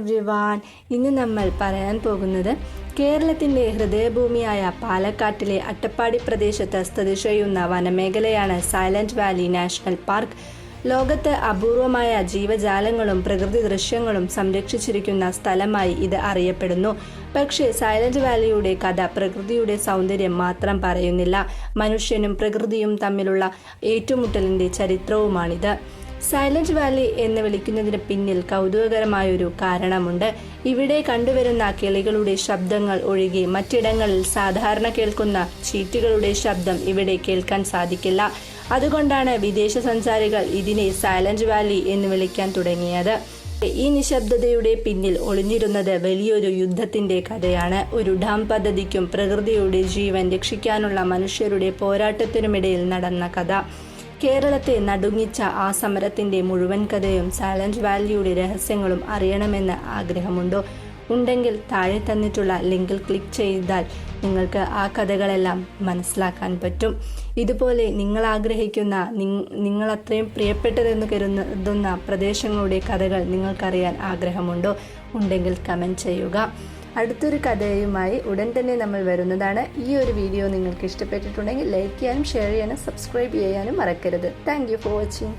Everyone ഇന്ന് നമ്മൾ പറയാൻ പോകുന്നത് കേരളത്തിന്റെ ഹൃദയഭൂമിയായ പാലക്കാട്ടിലെ അട്ടപ്പാടി പ്രദേശത്ത് സ്ഥിതി ചെയ്യുന്ന വനമേഖലയാണ് സൈലന്റ് വാലി നാഷണൽ പാർക്ക്. ലോകത്ത് അപൂർവമായ ജീവജാലങ്ങളും പ്രകൃതി ദൃശ്യങ്ങളും സംരക്ഷിച്ചിരിക്കുന്ന സ്ഥലമായി ഇത് അറിയപ്പെടുന്നു. പക്ഷേ സൈലന്റ് വാലിയുടെ കഥ പ്രകൃതിയുടെ സൗന്ദര്യം മാത്രം പറയുന്നില്ല. മനുഷ്യനും പ്രകൃതിയും തമ്മിലുള്ള ഏറ്റുമുട്ടലിന്റെ ചരിത്രവുമാണിത്. സൈലന്റ് വാലി എന്ന് വിളിക്കുന്നതിന് പിന്നിൽ കൗതുകകരമായൊരു കാരണമുണ്ട്. ഇവിടെ കണ്ടുവരുന്ന കിളികളുടെ ശബ്ദങ്ങൾ ഒഴികെ മറ്റിടങ്ങളിൽ സാധാരണ കേൾക്കുന്ന ചീറ്റുകളുടെ ശബ്ദം ഇവിടെ കേൾക്കാൻ സാധിക്കില്ല. അതുകൊണ്ടാണ് വിദേശ സഞ്ചാരികൾ ഇതിനെ സൈലന്റ് വാലി എന്ന് വിളിക്കാൻ തുടങ്ങിയത്. ഈ നിശബ്ദതയുടെ പിന്നിൽ ഒളിഞ്ഞിരുന്നത് വലിയൊരു യുദ്ധത്തിന്റെ കഥയാണ്. ഒരു ഡാം പദ്ധതിക്കും പ്രകൃതിയുടെ ജീവൻ രക്ഷിക്കാനുള്ള മനുഷ്യരുടെ പോരാട്ടത്തിനുമിടയിൽ നടന്ന കഥ. കേരളത്തെ നടുങ്ങിച്ച ആ സമരത്തിന്റെ മുഴുവൻ കഥയും സൈലന്റ് വാലിയുടെ രഹസ്യങ്ങളും അറിയണമെന്ന് ആഗ്രഹമുണ്ടോ? ഉണ്ടെങ്കിൽ താഴെ തന്നിട്ടുള്ള ലിങ്കിൽ ക്ലിക്ക് ചെയ്താൽ നിങ്ങൾക്ക് ആ കഥകളെല്ലാം മനസ്സിലാക്കാൻ പറ്റും. ഇതുപോലെ നിങ്ങൾ ആഗ്രഹിക്കുന്ന നിങ്ങൾ അത്രയും പ്രിയപ്പെട്ടതെന്ന് കരുതുന്ന പ്രദേശങ്ങളുടെ കഥകൾ നിങ്ങൾക്കറിയാൻ ആഗ്രഹമുണ്ടോ? ഉണ്ടെങ്കിൽ കമന്റ് ചെയ്യുക. അടുത്തൊരു കഥയുമായി ഉടൻ തന്നെ നമ്മൾ വരുന്നതാണ്. ഈ ഒരു വീഡിയോ നിങ്ങൾക്ക് ഇഷ്ടപ്പെട്ടിട്ടുണ്ടെങ്കിൽ ലൈക്ക് ചെയ്യാനും ഷെയർ ചെയ്യാനും സബ്സ്ക്രൈബ് ചെയ്യാനും മറക്കരുത്. Thank for watching